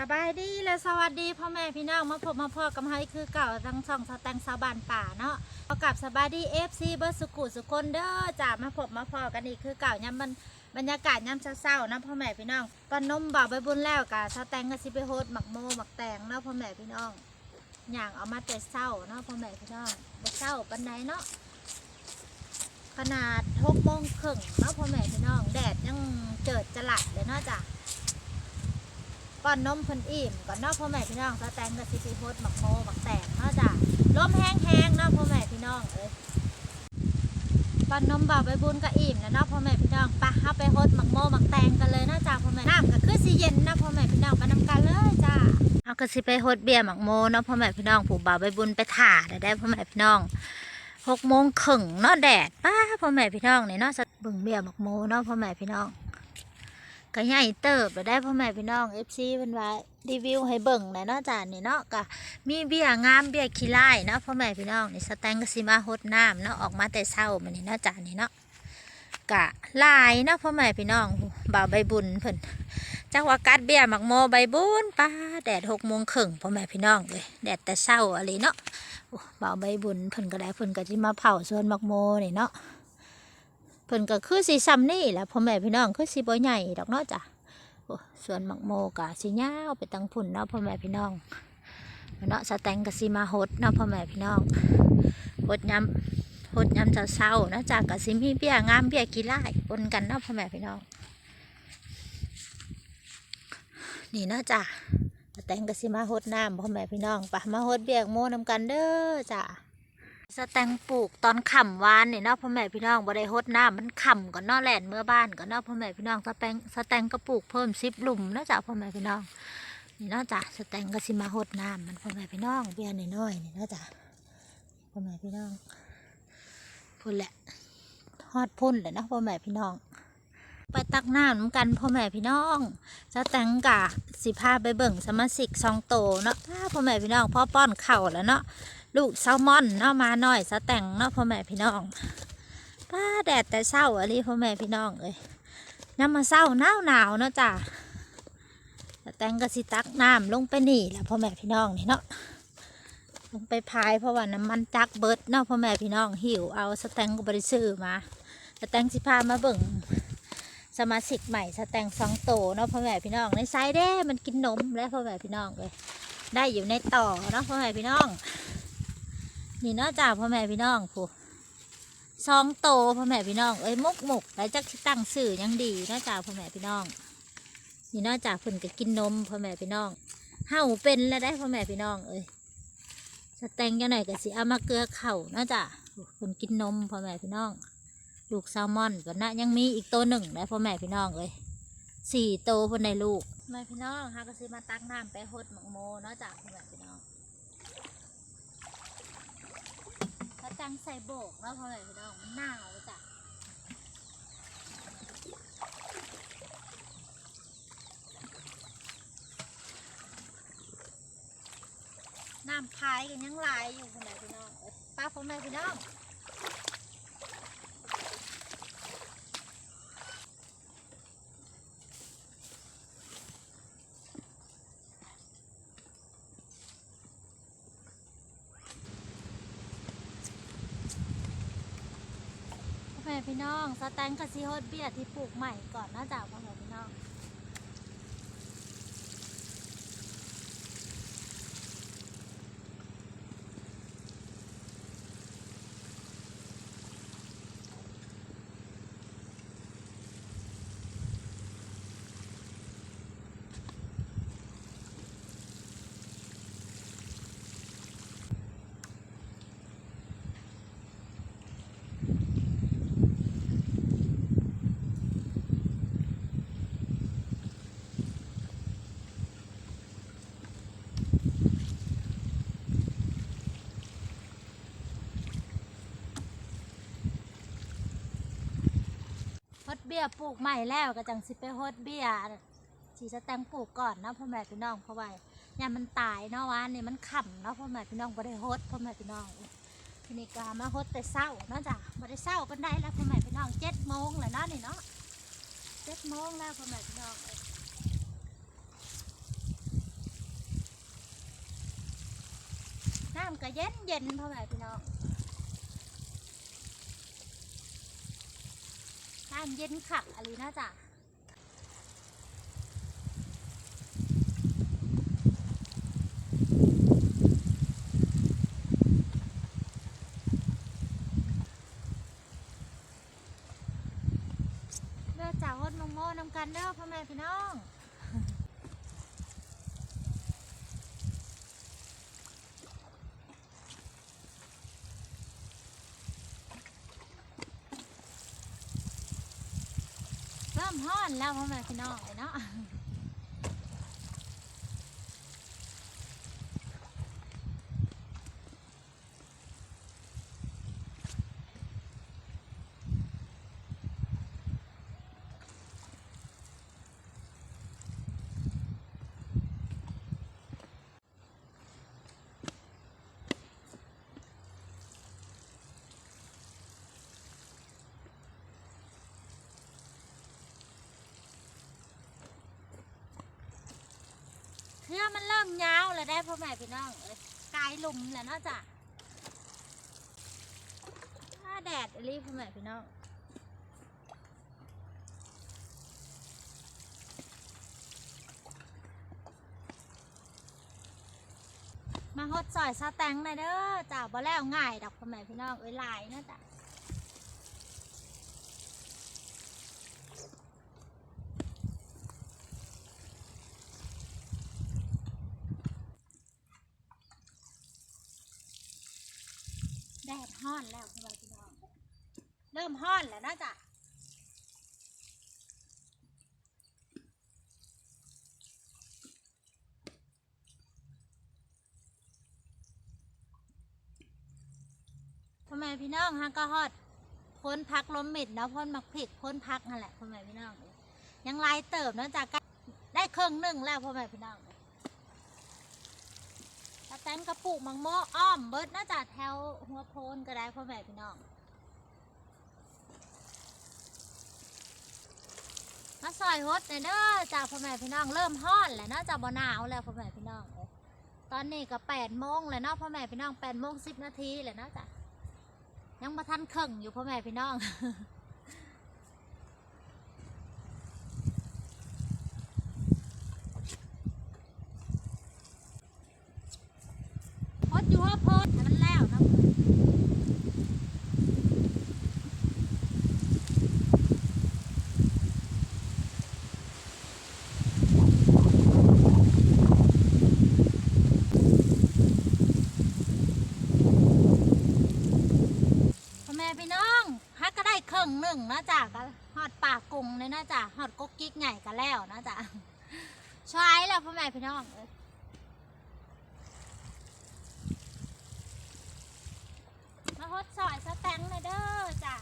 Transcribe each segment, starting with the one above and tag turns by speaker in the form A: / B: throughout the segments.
A: สบายดีและสวัสดีพ่อแม่พี่น้องมาพบมาพอกับไฮคือเก่าทั้งช่องสแตงสาวบานป่าเนาะพอกับสบายดีเอฟซีเบอร์สุกุสุคนเด้อจ้ามาพบมาพอกันอีกคือเก่ายามมันบรรยากาศยามเศร้าๆนะพ่อแม่พี่น้องปนนมบ่าวใบบุญแล้วกะสแตงก็สิไปโฮดหมักโมหมักแตงเนาะพ่อแม่พี่น้องอย่างเอามาแต่เศร้าเนาะพ่อแม่พี่น้องบ่เศร้าปันใดเนาะขนาดหกโมงครึ่งเนาะพ่อแม่พี่น้องแดดยังเจิดจะหลัดเลยเนาะจ้ะ ป้อนนมเพิ่นอิ่มก่อนเนาะพ่อแม่พี่น้องสแตงกับซิปีโพดหมักโมหมักแตงเนาะจ้ะลมแห้งๆเนาะพ่อแม่พี่น้องเอ้ยป้อนนมบ่าวใบบุญก็อิ่มแล้วเนาะพ่อแม่พี่น้องไปะเฮาไปโฮดหมักโมหมักแตงกันเลยเนาะจ้ะพ่อแม่น้ำก็คือสิเย็นเนาะพ่อแม่พี่น้องไปนำกันเลยจ้ะ เอาก็สิไปโฮดเบียร์หมักโมเนาะพ่อแม่พี่น้องผู้บ่าวใบบุญไปถ่าได้ได้พ่อแม่พี่น้องหกโมงครึ่งเนาะแดดป้าพ่อแม่พี่น้องเนี่เนาะเบิ่งเบียร์หมักโมเนาะพ่อแม่พี่น้อง ก็ใหญ่เติบไปได้พ่อแม่พี่น้อง FC เพิ่นว่ารีวิวให้เบิ่งหน่อยเนาะจ้านี่เนาะก็มีเบี้ยงามเบี้ยขี้ไล่เนาะพ่อแม่พี่น้องนี่สแตงก็สิมาหดน้ำเนาะออกมาแต่เช้ามื้อนี้เนาะจ้านี่เนาะกะลายเนาะพ่อแม่พี่น้องบ่าวใบบุญเพิ่นจักว่ากัดเบี้ยหมักโมใบบุญป้าแดดหกโมงครึ่งพ่อแม่พี่น้องเลยแดดแต่เช้าอะไรเนาะบ่าวใบบุญเพิ่นก็ได้เพิ่นก็สิมาเผาสวนหมักโมนี่เนาะ เพิ่นก็คือสิซ้ำนี่แหละพ่อแม่พี่น้องคือสิบ่ใหญ่ดอกเนาะจ้ะส่วนหมักโมกะสิยาวไปตังพุ่นเนาะพ่อแม่พี่น้องเนาะสแตงกะสิมาโฮดเนาะพ่อแม่พี่น้องโฮดยำโฮดยำเศร้าเนาะจากกะสิมีเบี้ยงามเบี้ยกีฬายปนกันเนาะพ่อแม่พี่น้อง นี่เนาะจ้ะสแตงกะสิมาโฮดน้ำพ่อแม่พี่น้องปะมาโฮดเบี้ยโมนำกันเด้อจ้ะ สแตงปลูกตอนค่ำวานเนี่เนาะพ่อแม่พี่น้องบ่ได้โฮดน้ำมันค่ำก่อนเนาะแล่นเมื่อบ้านก่อนเนาะพ่อแม่พี่น้องสแตงสแตงก็ปลูกเพิ่มสิบหลุมเนาะจ้ะพ่อแม่พี่น้องนี่เนาะจ้ะสแตงก็สิมาโฮดน้ำมันพ่อแม่พี่น้องเบี้ยน้อยๆนี่เนาะจ้ะพ่อแม่พี่น้องพุ่นแหละฮอดพุ่นเลยนาะพ่อแม่พี่น้อง ไปตักน้ำน้ำกันพ่อแม่พี่น้องสแตงกะสิพาไปเบิ่งสมาชิกซองโตเนาะพ่อแม่พี่น้องพ่อป้อนเข่าแล้วเนาะ ลูกแซลมอนเนาะมาหน่อยสแตงเนาะพ่อแม่พี่น้องป้าแดดแต่เศร้าอะไรพ่อแม่พี่น้องเอ้ยน้ำมาเศร้าหนาวหนาวเนาะจ้ะสแตงก็สิตักน้ำลงไปนี่แหละพ่อแม่พี่น้องนี่เนาะลงไปพายเพราะว่าน้ำมันจักเบิดเนาะพ่อแม่พี่น้องหิวเอาสแตงก็บริซื้อมาสแตงสิพามาเบิ่งสมาชิกใหม่สแตงสองโตเนาะพ่อแม่พี่น้องในไซส์เด้มันกินนมแล้วพ่อแม่พี่น้องเลยได้อยู่ในต่อเนาะพ่อแม่พี่น้อง นี่เนาะจ้าพ่อแม่พี่น้องผู้ซองโตพ่อแม่พี่น้องเอ้ยมุกมุกแล้วจักตั้งสื่อยังดีเนาะจ้าพ่อแม่พี่น้อง นี่เนาะจ้าเพิ่นก็กินนมพ่อแม่พี่น้องเห่าเป็นแล้วได้พ่อแม่พี่น้องเอ้ยสแตงยังไงก็สิเอามาเกลือเข่าเนาะจ้าเพิ่นกินนมพ่อแม่พี่น้องลูกแซลมอนก็นะยังมีอีกตัวหนึ่งได้พ่อแม่พี่น้องเอ้ยสี่โตวเพิ่นในลูกแม่พี่น้องฮะก็สิมาตักน้ำไปหดหมักโมเนาะจ้าพ่อแม่พี่น้อง ถ้า จังใส่โบกแล้วพอไหร่พี่น้องหนาวจ้ะน้ำพายกันยังไหลายอยู่พ่ไหม่พี่น้องป้าพ่อแม่พี่น้อง แม่พี่น้องสแตงกับซีโฮดเบียร์ที่ปลูกใหม่ก่อนนอกจากพ่อแม่พี่น้อง บี้ยปลูกใหม่แล้วก็จังสิไปฮดเบี้ยสีสแตงปลูกก่อนนะพ่อแม่พี่น้องเพราะว่าเนี่ยมันตายเนาะวันนี้มันขำเนาะพ่อแม่พี่น้องบ่ได้ฮดพ่อแม่พี่น้องทีนี้ก็มาฮดแต่เศร้านาะจ้ะบ่ได้เศร้าเป็นได้แล้วพ่อแม่พี่น้องเจ็ดโมงแล้วนาะนี่เนาะเจ็ดโมงแล้วพ่อแม่พี่น้องน้ำก็เย็นเย็นพ่อแม่พี่น้อง น้ำเย็นขักอะไรนะจ๊ะเลือจากฮดมงโม่นำกันเด้อพ่อแม่พี่น้อง ห้อนแล้วพ่อแม่พี่น้องเนาะ มันเริ่มยาวแล้วได้พ่อแม่พี่น้องเอ้ยกลายหลุมแล้วเนาะจ้ะถ้าแดดอหลีพ่อแม่พี่น้องมาฮดซอยสแตงหน่อยเด้อจ้าบ่แล้วง่ายดอกพ่อแม่พี่น้องเอ้ยลายนาะจ้ะแดดฮ้อนแล้วพ่อแม่พี่น้อง เริ่มฮ้ อนแล้วนะจ้ะพ่อแม่พี่น้องฮังก็ฮอดพ้นพักลมมิดเนาะพ้นมักผิดพ้นพักนั่นแหละพ่อแม่พี่น้อง ยังลายเติบเนาะจ้ะใกได้เครึ่องหนึ่งแล้วพ่อแม่พี่น้องเอ้ยตาแตนกระปุกมังโมอ้อมเบิร์ดเนาะจ้ะแถวหัวโพนก็ได้พ่อแม่พี่น้อง มา ซอยฮดเลยเด้อจ้าพ่อแม่พี่น้องเริ่มฮ้อนแล้วเนาะจ้าบ่หนาวแล้วพ่อแม่พี่น้องตอนนี้ก็แปดโมงแล้วเนาะพ่อแม่พี่น้องแปดโมงสิบนาทีแล้วเนาะจ้ะยังมาทันเข่งอยู่พ่อแม่พี่น้อง ฮดอยู่ว่าโพดให้มันแล้วเนาะ พ่อแม่พี่น้องฮักก็ได้ครึ่งหนึ่งนะจ๊ะก็ฮอดปากกุ้งเลยนะจ๊ะฮอดกุ๊กกิ๊กใหญ่กันแล้วนะจ๊ะใช่แล้ว พี่น้องเอ้ยมาฮดซอยสแตงเลยเด้อจ้ะ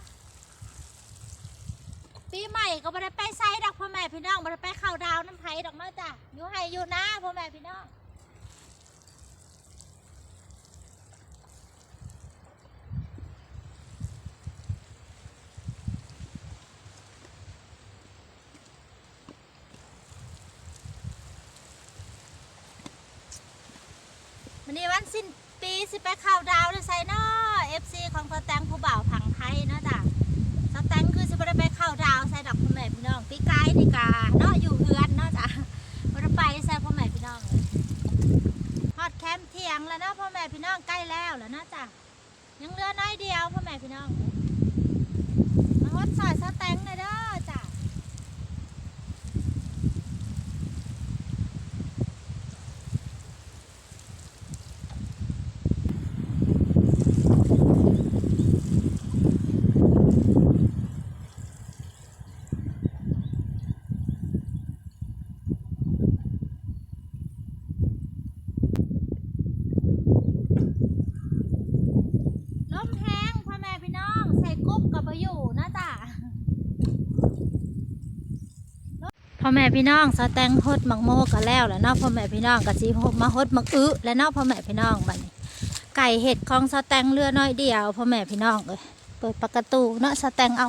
A: ปีใหม่ก็ไม่ได้ไปไซดอกพ่อแม่พี่น้องไม่ได้ไปเข้าดาวน้ำไผ่ดอกเนาะจ้ะอยู่ให้อยู่นะพ่อแม่พี่น้อง วันนี้วันสิ้นปี สิไปข่าวดาวเลยไซเนาะเอฟซีของสแตงผู้บ่าวผังไทยเนาะจ้ะสแตงคือสิบ่ได้ไปข่าวดาวใส่ดอกพ่อแม่พี่น้องปีกายนี่กาเนาะอยู่เฮือนเนาะจ้ะบ่ได้ไปใส่พ่อแม่พี่น้องเลยฮอดแคมป์เที่ยงแล้วเนาะพ่อแม่พี่น้องใกล้แล้วแล้วเนาะจ้ะยังเหลือน้อยเดียวพ่อแม่พี่น้องมาฮอดซอยสแตงเลยเด้อจ้ะ ลมแห้งพ่อแม่พี่น้อง ใส่กรุ๊บกับประอยู่นะจ๊ะ พ่อแม่พี่น้องสแตงฮดมักโมกันแล้วแหล้วเนาะพ่อแม่พี่น้องกับสีฮดมาฮดมักอึแล้วเนาะพ่อแม่พี่น้องบัดนี้ ไก่เห็ดของสแตงเรือน้อยเดียวพ่อแม่พี่น้องเอ้ยเปิดประตูเนาะสแตงเอา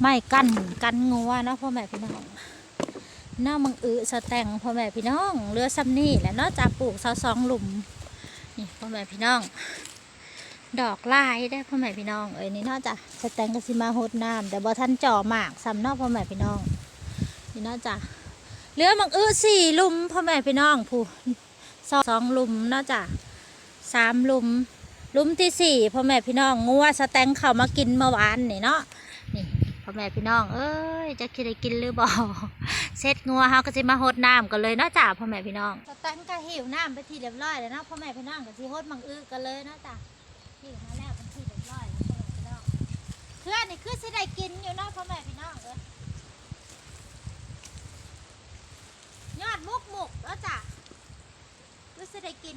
A: ไม้กั้นกันงัวเนาะพ่อแม่พี่น้องเนาะมังอึสแตงพ่อแม่พี่น้องเรือซ้ำนี่และเนาะจากปลูกเสาสองหลุมนี่พ่อแม่พี่น้อง ดอกลายได้พ่อแม่พี่น้องเอ้ยนี่นอกจากสแตงกสิมาโฮดน้ำแต่บ่ท่านจ่อหมากสำเนอกพ่อแม่พี่น้อง นี่นอกจากเหลือมังอื้อสี่ลุมพ่อแม่พี่น้องผู้สองสองลุมนอกจากสามลุมลุมที่สี่พ่อแม่พี่น้องงัวสแตงเข้ามากินเมื่อวานนี่เนาะนี่พ่อแม่พี่น้อง เอ้ยจะคิดได้กินหรือบ่เสร็จงัวเฮาก็สิมาโฮดน้ำกันเลยเนาะจ้าพ่อแม่พี่น้องสแตงก็หิวน้ำไปทีเรียบร้อยแล้วเนาะพ่อแม่พี่น้องก็สิโฮดมังอื้อกันเลยเนาะจ้าหิวมาแล้วเป็นทีเรียบร้อยแล้วพ่อแม่พี่น้องเพื่อนนี่คือสิได้กินอยู่เนาะพ่อแม่พี่น้องเอ้ย ยอดมุกมุกแล้วจ้ะคือสิได้กิน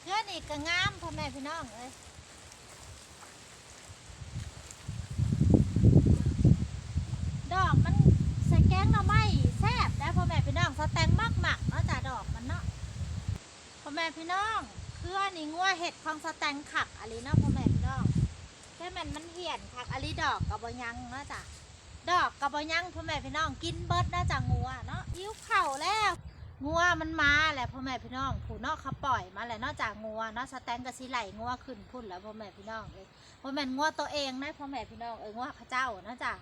A: เพื่อนนี่ก็งามพ่อแม่พี่น้องเอ้ยดอกมันใส่แกงหน่อไม้แซ่บได้พ่อแม่พี่น้องสแตงมากหมักเนาะจ้ะดอกมันเนาะพ่อแม่พี่น้องเพื่อนนี่งัวเห็ดของสแตงขักอะไรเนาะพ่อแม่พี่น้องแค่มันมันเหี่ยนผักอะลิดอกกับบยังเนาะจ้ะดอกกับบยังพ่อแม่พี่น้องกินเบิดน่าจะงัวเนาะ อิ่วเข่าแล้วงัวมันมาแหละพ่อแม่พี่น้องผู้นอกเขาปล่อยมาแหละนอกจากงัวนาะสแตนกับสิไหลงัวขึ้นพุ่นแล้วพ่อแม่พี่น้องเอ้ยพ่อแม่งัวตัวเองนะพ่อแม่พี่น้องเอ้ยงัวข้าเจ้านาะจ้ะ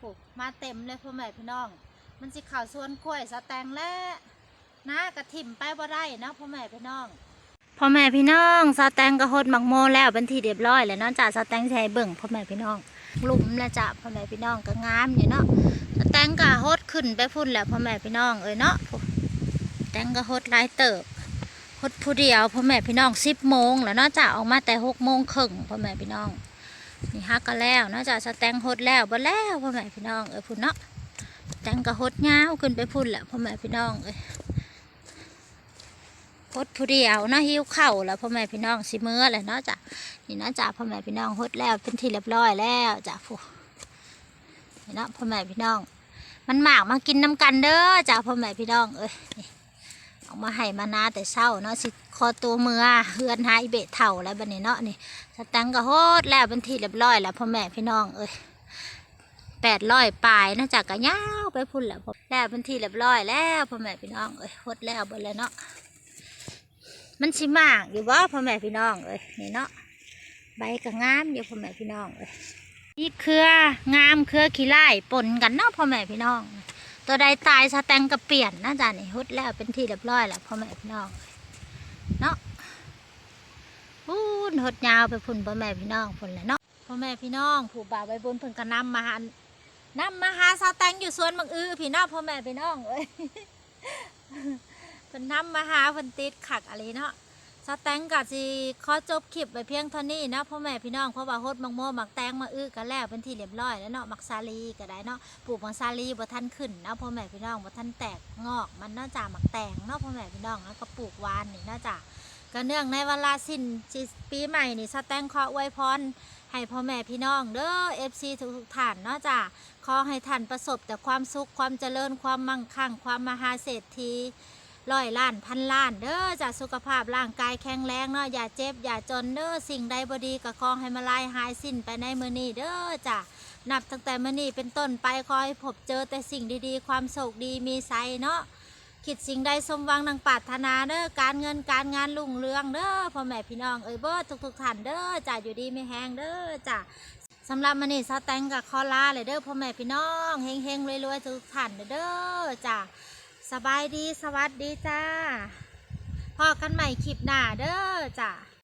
A: ผูกมาเต็มเลยพ่อแม่พี่น้อง มันสิเข่าส่วนกล้วยสแตงและนะกระถิ่มไปบ่ได้นะพ่อแม่พี่น้องพ่อแม่พี่น้องสแตงกระหดหมักโมแล้วเป็นทีเรียบร้อยแล้วนาะจ้ะสแตงใช้เบิ่งพ่อแม่พี่น้องลุ่มแล้วจ้ะพ่อแม่พี่น้องก็งามอยู่เนาะ สแตงกะหดขึ้นไปพุ่นแล้วพ่อแม่พี่น้องเอ้ยเนาะสแตงกะหดลายเติบหดผู้เดียวพ่อแม่พี่น้องสิบโมงแล้วนาะจ้ะออกมาแต่หกโมงครึ่งพ่อแม่พี่น้องนี่ฮักก็แล้วนาะจ้ะสแตงหดแล้วบ่แล้วพ่อแม่พี่น้องเอ้ยพุ่นเนาะสแตงกะหดยาวขึ้นไปพุ่นแล้วพ่อแม่พี่น้องเอ้ยพดผู้เดียวนาะหิวเข่าแล้วพ่อแม่พี่น้องสิมื้อและเนาะจ้ะนี่นาะจ้ะพ่อแม่พี่น้องฮดแล้วเป็นที่เรียบร้อยแล้วจ้ะผู้ เนาะพ่อแม่พี่น้อง มันหมากมากินน้ำกันเด้อจ้ะพ่อแม่พี่น้องเอ้ยออกมาให้มานาแต่เช้าเนาะสิคอตัวเมือเฮือนหายเบะเท่าแล้วบัดนี้เนาะนี่สตังก็โฮดแล้วเป็นทีเรียบร้อยแล้วพ่อแม่พี่น้องเอ้ยแปดร้อยปลายนะจ้ะก็ยาวไปพุ่นแล้วแล้วเป็นทีเรียบร้อยแล้วพ่อแม่พี่น้องเอ้ยโฮดแล้วเบดแล้วเนาะมันสิมากอยู่ว่าพ่อแม่พี่น้องเอ้ยนี่เนาะใบก็งามอยู่พ่อแม่พี่น้องเอ้ย นี่เครืองามเครือขี้ไล่ปนกันเนาะพ่อแม่พี่น้อง ตัวใดตายสแตงก็เปลี่ยนนะจ๊ะนี่ฮุดแล้วเป็นที่เรียบร้อยแล้วพ่อแม่พี่น้องเนาะพูนหดยาวไปพุ่นพ่อแม่พี่น้องพุ่นแหละเนาะพ่อแม่พี่น้องผู้บ่าวใบบนเพิ่นก็นำมาหานำมาหาสแตงอยู่สวนบางอือพี่น้องพ่อแม่พี่น้องเอ้ยเพิ่นทำมาหาเพิ่นติดขักอะไรเนาะ สแตงกะสิขอจบคลิปไปเพียงเท่านี้นะพ่อแม่พี่น้องเพราะว่าโฮดมังโมมักแตงมาอื้อกันแล้วเป็นที่เรียบร้อยแล้วเนาะมักซาลีก็ได้เนาะปลูกมักซาลีบ่ทันขึ้นเนาะพ่อแม่พี่น้องบ่ทันแตกงอก มันเนาจ้ามักแตงเนาะพ่อแม่พี่น้องแล้วก็ปลูกวานนี่เนาจ้าก็เนื่องในเวลาสิ้นปีใหม่นี่สแตงขออวยพรให้พ่อแม่พี่น้องเด้อ FC ทุกๆท่านเนาะจ้าขอให้ท่านประสบแต่ความสุขความเจริญความมั่งคั่ง ความมหาเศรษฐี ร้อยล้านพันล้านเด้อจากสุขภาพร่างกายแข็งแรงเนาะอย่าเจ็บอย่าจนเด้อสิ่งใดบดีก็ขอให้มาลายหายสิ้นไปในมือนี้เด้อจ้ะนับตั้งแต่มือนี้เป็นต้นไปขอให้พบเจอแต่สิ่งดีๆ ความโชคดีมีไซเนาะคิดสิ่งใดสมหวังดังปรารถนาเด้อการเงินการงานรุ่งเรืองเด้อพ่อแม่พี่น้องเอ้ยเบิดทุกๆท่านเด้อจ้ะอยู่ดีไม่แห้งเด้อจ้ะสำหรับมันนี่ซาแตงกับคอลาเลยเด้อพ่อแม่พี่น้องเฮงๆรวยๆทุกท่านเด้อจ้ะ สบายดีสวัสดีจ้าพอกันใหม่คลิปหน้าเด้อจ้า